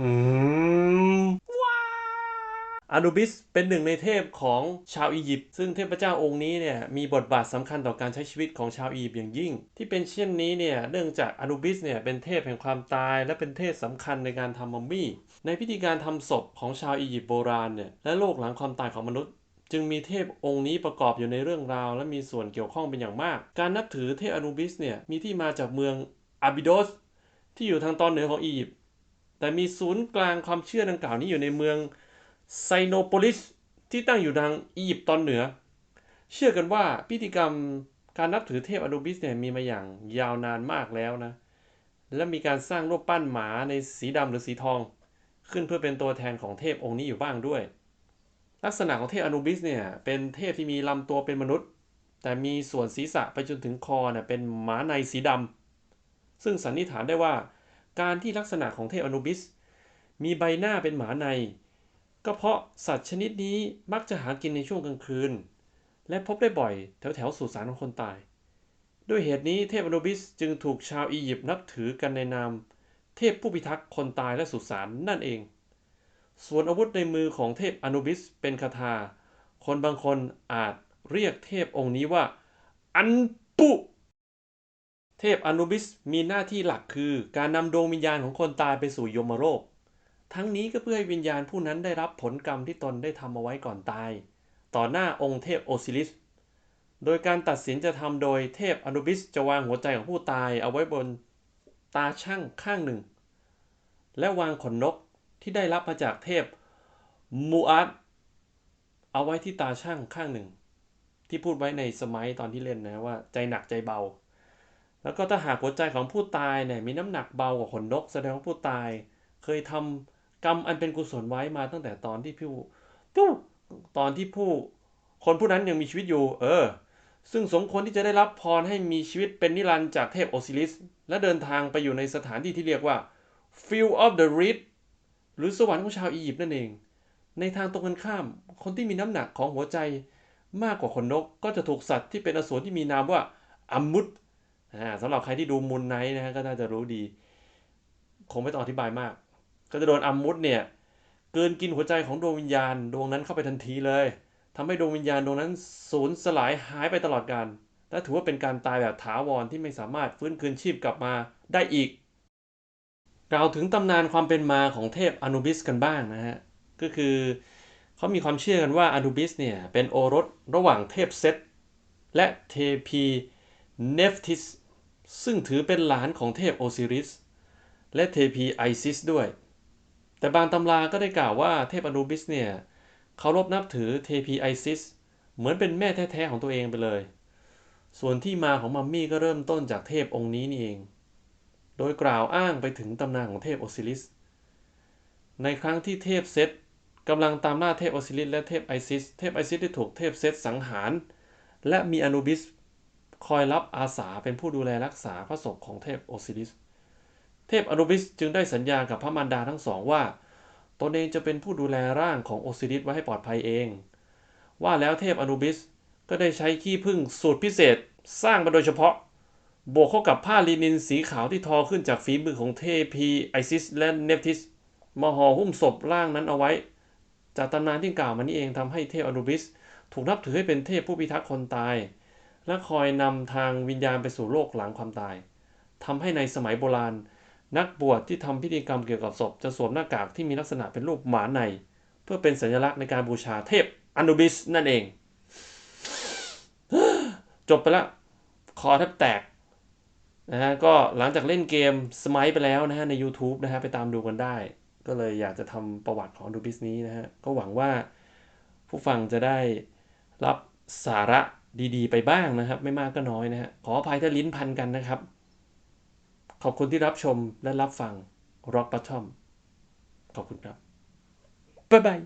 อืมอานูบิสเป็นหนึ่งในเทพของชาวอียิปต์ซึ่งเทพเจ้าองค์นี้เนี่ยมีบทบาทสำคัญต่อการใช้ชีวิตของชาวอียิปต์อย่างยิ่ง ที่เป็นเช่นนี้เนี่ยเนื่องจากอานูบิสเนี่ยเป็นเทพแห่งความตาย และเป็นเทพสำคัญในการทำมัมมี่ ในพิธีการทำศพของชาวอียิปต์โบราณเนี่ยและโลกหลังความตายของมนุษย์จึงมีเทพองค์นี้ประกอบอยู่ในเรื่องราว และมีส่วนเกี่ยวข้องเป็นอย่างมาก การนับถือเทพอนูบิสเนี่ยมีที่มาจากเมืองอาบิโดสที่อยู่ทางตอนเหนือของอียิปต์ แต่มีศูนย์กลางความเชื่อดังกล่าวนี้อยู่ในเมืองไซโนโปลิสที่ตั้งอยู่ทางอียิปต์ตอนเหนือ เชื่อกันว่าพิธีกรรมการนับถือเทพอนูบิสเนี่ยมีมาอย่างยาวนานมากแล้วนะ และมีการสร้างรูปปั้นหมาในสีดำหรือสีทอง ขึ้นเพื่อเป็นตัวแทนของเทพองค์นี้อยู่บ้างด้วย ลักษณะของเทพอนูบิสเนี่ยเป็นเทพที่มีลำตัวเป็นมนุษย์ แต่มีส่วนศีรษะไปจนถึงคอเนี่ยเป็นหมาในสีดำซึ่งสันนิษฐานได้ว่า การที่ลักษณะของเทพอนูบิส มีใบหน้าเป็นหมาใน ก็เพราะสัตว์ชนิดนี้มักจะหากินในช่วงกลางคืน และพบได้บ่อยแถวแถวสุสานของคนตาย ด้วยเหตุนี้เทพอนูบิสจึงถูกชาวอียิปต์นับถือกันในนาม เทพผู้พิทักษ์คนตายและสุสานนั่นเอง ส่วนอาวุธในมือของเทพอนูบิสเป็นคาถาคนบางคนอาจเรียกเทพองค์นี้ว่า อันปุ เทพอนุบิสมีหน้าที่หลักคือการนำดวงวิญญาณของคนตายไปสู่ยมโลก ทั้งนี้ก็เพื่อให้วิญญาณผู้นั้นได้รับผลกรรมที่ตนได้ทำเอาไว้ก่อนตาย ต่อหน้าองค์เทพโอซิริส โดยการตัดสินจะทำโดยเทพอนุบิสจะวางหัวใจของผู้ตายเอาไว้บนตาช่างข้างหนึ่ง และวางขนนกที่ได้รับมาจากเทพมูอาตเอาไว้ที่ตาช่างข้างหนึ่ง ที่พูดไว้ในสมัยตอนที่เล่นนะว่าใจหนักใจเบา แล้วก็ถ้าหากหัวใจของผู้ตายเนี่ยมีน้ำหนักเบากว่าขนนก แสดงว่าผู้ตาย เคยทำกรรมอันเป็นกุศลไว้มาตั้งแต่ตอนที่ผู้ผู้ตอนที่ผู้ คนผู้นั้นยังมีชีวิตอยู่ เออ ซึ่งสมควรที่จะได้รับพรให้มีชีวิตเป็นนิรันดร์จากเทพโอซิริส และเดินทางไปอยู่ในสถานที่ที่เรียกว่า Field of the Reed หรือสวรรค์ของชาวอียิปต์นั่นเอง ในทางตรงกันข้าม คนที่มีน้ำหนักของหัวใจมากกว่าขนนก ก็จะถูกสัตว์ที่เป็นอสูรที่มีนามว่าอัมมุต สำหรับใครที่ดูมูลไนท์นะฮะก็น่าจะรู้ดี คงไม่ต้องอธิบายมาก ก็จะโดนอัมมุตเนี่ยเกินกินหัวใจของดวงวิญญาณดวงนั้นเข้าไปทันทีเลยทำให้ดวงวิญญาณดวงนั้นสูญสลายหายไปตลอดกาลและถือว่าเป็นการตายแบบถาวรที่ไม่สามารถฟื้นคืนชีพกลับมาได้อีก กล่าวถึงตำนานความเป็นมาของเทพอนุบิสกันบ้างนะฮะก็คือเขามีความเชื่อกันว่าอนุบิสเนี่ยเป็นโอรสระหว่างเทพเซตและเทพีเนฟทิส ซึ่งถือเป็นหลานของเทพโอซิริส และเทพีไอซิสด้วย แต่บางตำราก็ได้กล่าวว่าเทพอนูบิสเนี่ยเคารพนับถือเทพีไอซิส เหมือนเป็นแม่แท้ๆของตัวเองไปเลย ส่วนที่มาของมัมมี่ก็เริ่มต้นจากเทพองค์นี้นี่เอง โดยกล่าวอ้างไปถึงตำนานของเทพโอซิริส ในครั้งที่เทพเซตกำลังตามล่าเทพโอซิริสและเทพไอซิส เทพไอซิสได้ถูกเทพเซตสังหาร และมีอนูบิส คอยรับอาสาเป็นผู้ดูแลรักษาพระศพของเทพโอซิริส เทพอนุบิสจึงได้สัญญากับพระมารดาทั้งสองว่าตนเองจะเป็นผู้ดูแลร่างของโอซิริสไว้ให้ปลอดภัยเอง ว่าแล้วเทพอนุบิสก็ได้ใช้ขี้ผึ้งสูตรพิเศษสร้างมาโดยเฉพาะ บวกเข้ากับผ้าลินินสีขาวที่ทอขึ้นจากฝีมือของเทพีไอซิสและเนฟทิสมาห่อหุ้มศพร่างนั้นเอาไว้ จากตำนานที่กล่าวมานี้เองทำให้เทพอนุบิส ถูกนับถือให้เป็นเทพผู้พิทักษ์คนตาย และคอยนำทางวิญญาณไปสู่โลกหลังความตายทำให้ในสมัยโบราณ นักบวชที่ทำพิธีกรรมเกี่ยวกับศพ จะสวมหน้ากากที่มีลักษณะเป็นรูปหมาใน เพื่อเป็นสัญลักษณ์ในการบูชาเทพอนุบิสนั่นเอง จบไปล้วคอแทบแตกนะฮะก็หลังจากเล่นเกมสมัยไปแล้วนะฮะใน YouTube นะฮะไปตามดูกันได้ ก็เลยอยากจะทำประวัติของอนุบิสนี้นะฮะก็หวังว่าผู้ฟังจะได้รับสาระ ดีๆ ไปบ้างนะครับ ไม่มากก็น้อยนะฮะขออภัยถ้าลิ้นพันกันนะครับ ขอบคุณที่รับชมและรับฟัง Rock Bottom ขอบคุณครับบ๊ายบาย